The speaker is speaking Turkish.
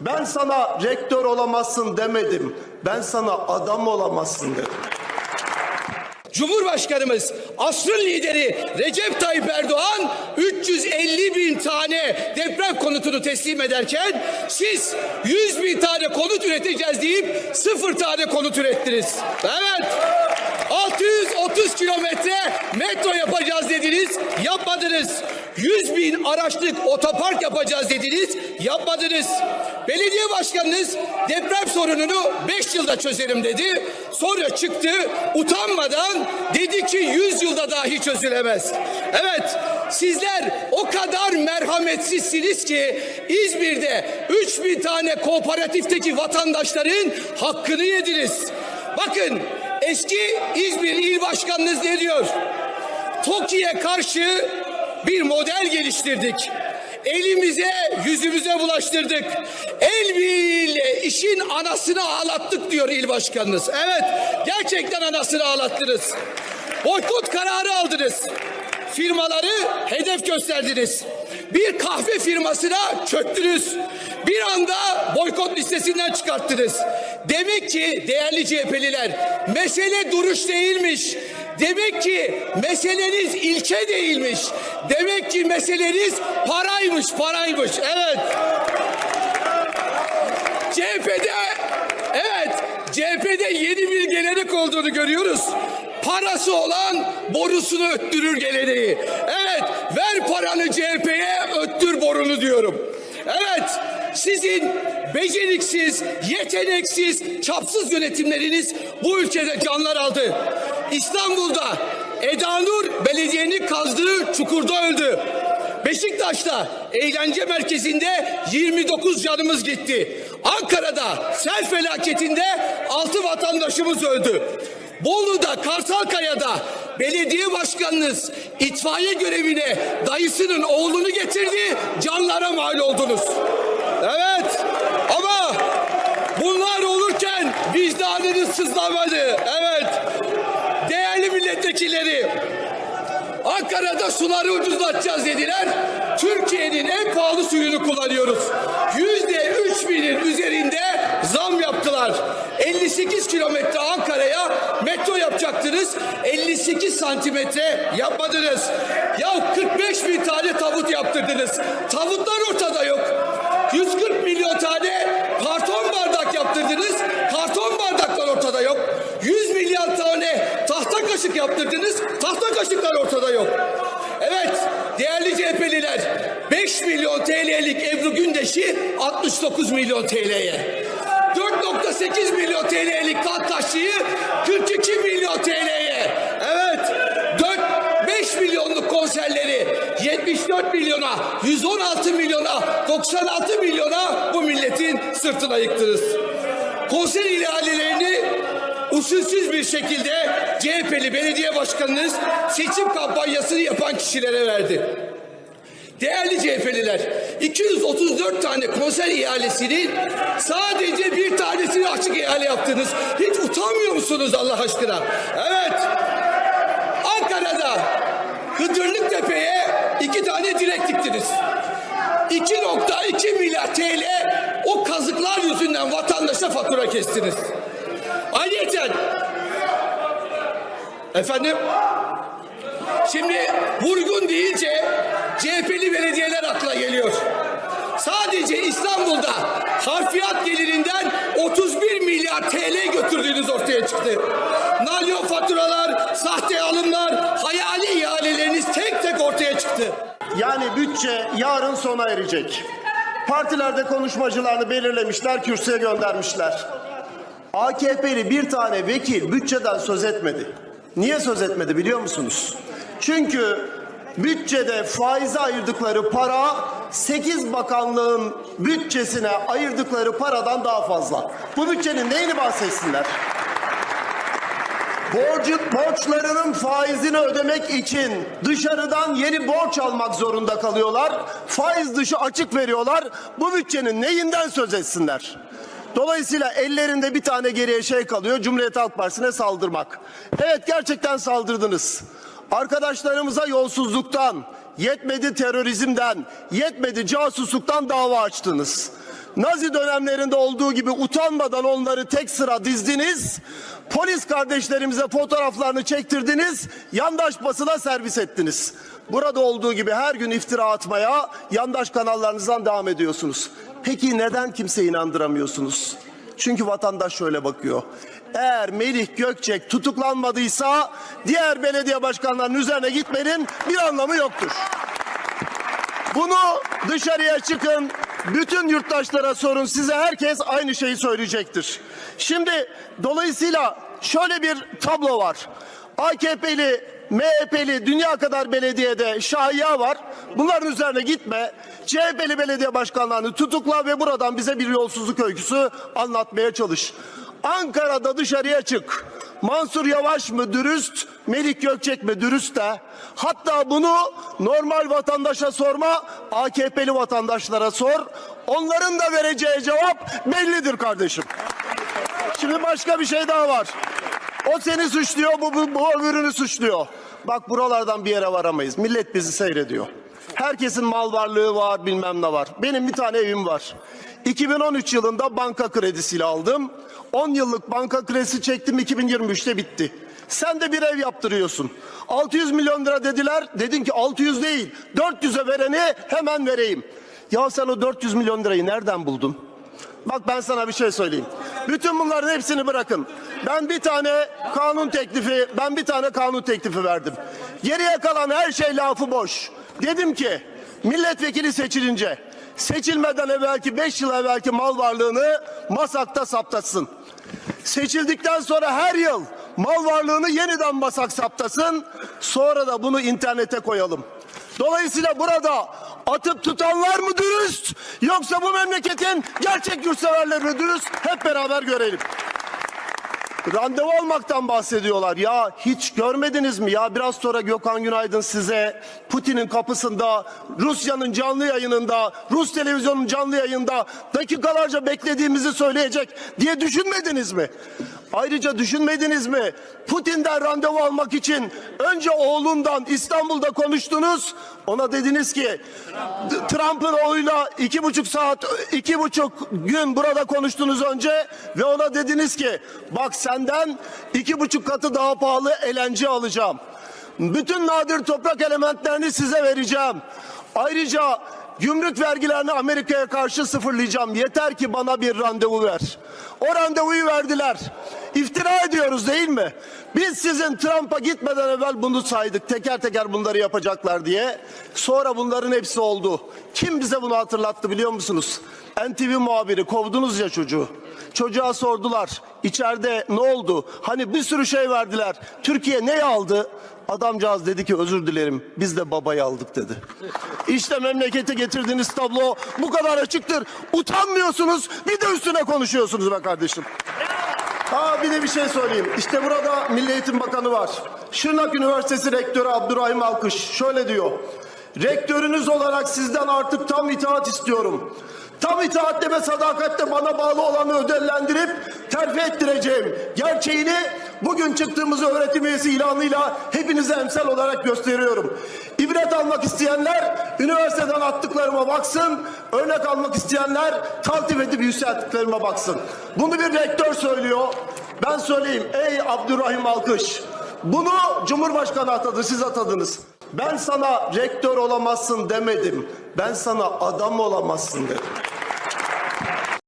Ben sana rektör olamazsın demedim. Ben sana adam olamazsın dedim. Cumhurbaşkanımız asrın lideri Recep Tayyip Erdoğan 350 bin tane deprem konutunu teslim ederken siz 100 bin tane konut üreteceğiz deyip sıfır tane konut ürettiniz. Evet 630 kilometre metro yapacağız dediniz yapmadınız. 100 bin araçlık otopark yapacağız dediniz yapmadınız. Belediye başkanınız deprem sorununu 5 yılda çözerim dedi. Sonra çıktı utanmadan dedi ki 100 yılda dahi çözülemez. Evet sizler o kadar merhametsizsiniz ki İzmir'de 3000 tane kooperatifteki vatandaşların hakkını yediniz. Bakın eski İzmir İl Başkanınız ne diyor? TOKİ'ye karşı bir model geliştirdik. Elimize yüzümüze bulaştırdık. El birliğiyle işin anasını ağlattık diyor il başkanınız. Evet gerçekten anasını ağlattınız. Boykot kararı aldınız. Firmaları hedef gösterdiniz. Bir kahve firmasına çöktünüz. Bir anda boykot listesinden çıkarttınız. Demek ki değerli CHP'liler mesele duruş değilmiş. Demek ki meseleniz ilke değilmiş. Demek ki meseleniz paraymış, paraymış. Evet. CHP'de evet CHP'de yeni bir gelenek olduğunu görüyoruz. Parası olan borusunu öttürür geleneği. Evet ver paranı CHP'ye sizin beceriksiz, yeteneksiz, çapsız yönetimleriniz bu ülkede canlar aldı. İstanbul'da Eda Nur belediyenin kazdığı çukurda öldü. Beşiktaş'ta eğlence merkezinde 29 canımız gitti. Ankara'da sel felaketinde 6 vatandaşımız öldü. Bolu'da, Kartalkaya'da belediye başkanınız itfaiye görevine dayısının oğlunu getirdi, canlara mal oldunuz. Vicdanınız sızlamadı. Evet değerli milletvekilleri Ankara'da suları ucuzlatacağız dediler. Türkiye'nin en pahalı suyunu kullanıyoruz. Yüzde üç binin üzerinde zam yaptılar. 58 kilometre Ankara'ya metro yapacaktınız. 58 santimetre yapmadınız. Ya 45 bin tane tabut yaptırdınız. Tabutlar ortada yok. 140 milyon tane karton bardak yaptırdınız. Karton bardaklar ortada yok. 100 milyar tane tahta kaşık yaptırdınız. Tahta kaşıklar ortada yok. Evet değerli CHP'liler 5 milyon TL'lik Ebru Gündeş'i 69 milyon TL'ye. 4.8 milyon TL'lik Kantaşçı'yı 42 milyon TL'ye. Evet 4 5 milyonluk konserleri 74 milyona, 116 milyona, 96 milyona bu milletin sırtına yıktınız. Konser ihalelerini usulsüz bir şekilde CHP'li belediye başkanınız seçim kampanyasını yapan kişilere verdi. Değerli CHP'liler, 234 tane konser ihalesinin sadece bir tanesini açık ihale yaptınız. Hiç utanmıyor musunuz Allah aşkına? Evet, Ankara'da Hıdırlık Tepe'ye iki tane direk diktiniz. 2.2 milyar TL o kazıklar yüzünden vatandaşa fatura kestiniz. Ayrıca efendim şimdi vurgun deyince CHP'li belediyeler akla geliyor. Sadece İstanbul'da harfiyat gelirinden 31 milyar TL götürdüğünüz ortaya çıktı. Nalyon faturalar, sahte alımlar, hayali ihaleleriniz tek tek ortaya çıktı. Yani bütçe yarın sona erecek. Partilerde konuşmacılarını belirlemişler, kürsüye göndermişler. AKP'li bir tane vekil bütçeden söz etmedi. Niye söz etmedi biliyor musunuz? Çünkü bütçede faize ayırdıkları para 8 bakanlığın bütçesine ayırdıkları paradan daha fazla. Bu bütçenin neyini bahsetsinler? Borcu, borçlarının faizini ödemek için dışarıdan yeni borç almak zorunda kalıyorlar. Faiz dışı açık veriyorlar. Bu bütçenin neyinden söz etsinler? Dolayısıyla ellerinde bir tane geriye şey kalıyor. Cumhuriyet Halk Partisi'ne saldırmak. Evet gerçekten saldırdınız. Arkadaşlarımıza yolsuzluktan, yetmedi terörizmden, yetmedi casusluktan dava açtınız. Nazi dönemlerinde olduğu gibi utanmadan onları tek sıra dizdiniz. Polis kardeşlerimize fotoğraflarını çektirdiniz. Yandaş basına servis ettiniz. Burada olduğu gibi her gün iftira atmaya yandaş kanallarınızdan devam ediyorsunuz. Peki neden kimse inandıramıyorsunuz? Çünkü vatandaş şöyle bakıyor. Eğer Melih Gökçek tutuklanmadıysa diğer belediye başkanlarının üzerine gitmenin bir anlamı yoktur. Bunu dışarıya çıkın, bütün yurttaşlara sorun. Size herkes aynı şeyi söyleyecektir. Şimdi dolayısıyla şöyle bir tablo var. AKP'li, MHP'li dünya kadar belediyede şahya var. Bunların üzerine gitme. CHP'li belediye başkanlarını tutukla ve buradan bize bir yolsuzluk öyküsü anlatmaya çalış. Ankara'da dışarıya çık. Mansur Yavaş mı dürüst, Melik Gökçek mi dürüst de. Hatta bunu normal vatandaşa sorma, AKP'li vatandaşlara sor. Onların da vereceği cevap bellidir kardeşim. Şimdi başka bir şey daha var. O seni suçluyor, bu, bu, bu öbürünü suçluyor. Bak buralardan bir yere varamayız. Millet bizi seyrediyor. Herkesin mal varlığı var, bilmem ne var. Benim bir tane evim var. 2013 yılında banka kredisiyle aldım. 10 yıllık banka kredisi çektim, 2023'te bitti. Sen de bir ev yaptırıyorsun. 600 milyon lira dediler. Dedin ki 600 değil, 400'e vereni hemen vereyim. Ya sen o 400 milyon lirayı nereden buldun? Bak ben sana bir şey söyleyeyim. Bütün bunların hepsini bırakın. Ben bir tane kanun teklifi, ben bir tane kanun teklifi verdim. Geriye kalan her şey lafı boş. Dedim ki milletvekili seçilince seçilmeden evvelki 5 yıl evvelki mal varlığını masakta saptasın. Seçildikten sonra her yıl mal varlığını yeniden masak saptasın. Sonra da bunu internete koyalım. Dolayısıyla burada atıp tutanlar mı dürüst yoksa bu memleketin gerçek yurtseverleri mi dürüst hep beraber görelim. Randevu almaktan bahsediyorlar. Ya hiç görmediniz mi? Ya biraz sonra Gökhan Günaydın size Putin'in kapısında, Rusya'nın canlı yayınında, Rus televizyonun canlı yayında dakikalarca beklediğimizi söyleyecek diye düşünmediniz mi? Ayrıca düşünmediniz mi? Putin'den randevu almak için önce oğlundan İstanbul'da konuştunuz. Ona dediniz ki Trump'ın oğluyla iki buçuk saat, iki buçuk gün burada konuştunuz önce ve ona dediniz ki bak senden iki buçuk katı daha pahalı elenci alacağım. Bütün nadir toprak elementlerini size vereceğim. Ayrıca gümrük vergilerini Amerika'ya karşı sıfırlayacağım. Yeter ki bana bir randevu ver. O randevuyu verdiler. İftira ediyoruz değil mi? Biz sizin Trump'a gitmeden evvel bunu saydık. Teker teker bunları yapacaklar diye. Sonra bunların hepsi oldu. Kim bize bunu hatırlattı biliyor musunuz? NTV muhabiri kovdunuz ya çocuğu. Çocuğa sordular. İçeride ne oldu? Hani bir sürü şey verdiler. Türkiye ne aldı? Adamcağız dedi ki özür dilerim biz de babayı aldık dedi. İşte memlekete getirdiğiniz tablo bu kadar açıktır. Utanmıyorsunuz bir de üstüne konuşuyorsunuz be kardeşim. Ha bir de bir şey söyleyeyim. İşte burada Milli Eğitim Bakanı var. Şırnak Üniversitesi Rektörü Abdurrahim Alkış şöyle diyor. Rektörünüz olarak sizden artık tam itaat istiyorum. Tam itaatle ve sadakatle bana bağlı olanı ödüllendirip terfi ettireceğim. Gerçeğini bugün çıktığımız öğretim üyesi ilanıyla hepinize emsal olarak gösteriyorum. İbret almak isteyenler üniversiteden attıklarıma baksın. Örnek almak isteyenler taltif edip yükselttiklerime baksın. Bunu bir rektör söylüyor. Ben söyleyeyim. Ey Abdurrahim Alkış. Bunu Cumhurbaşkanı atadı, siz atadınız. Ben sana rektör olamazsın demedim. Ben sana adam olamazsın dedim.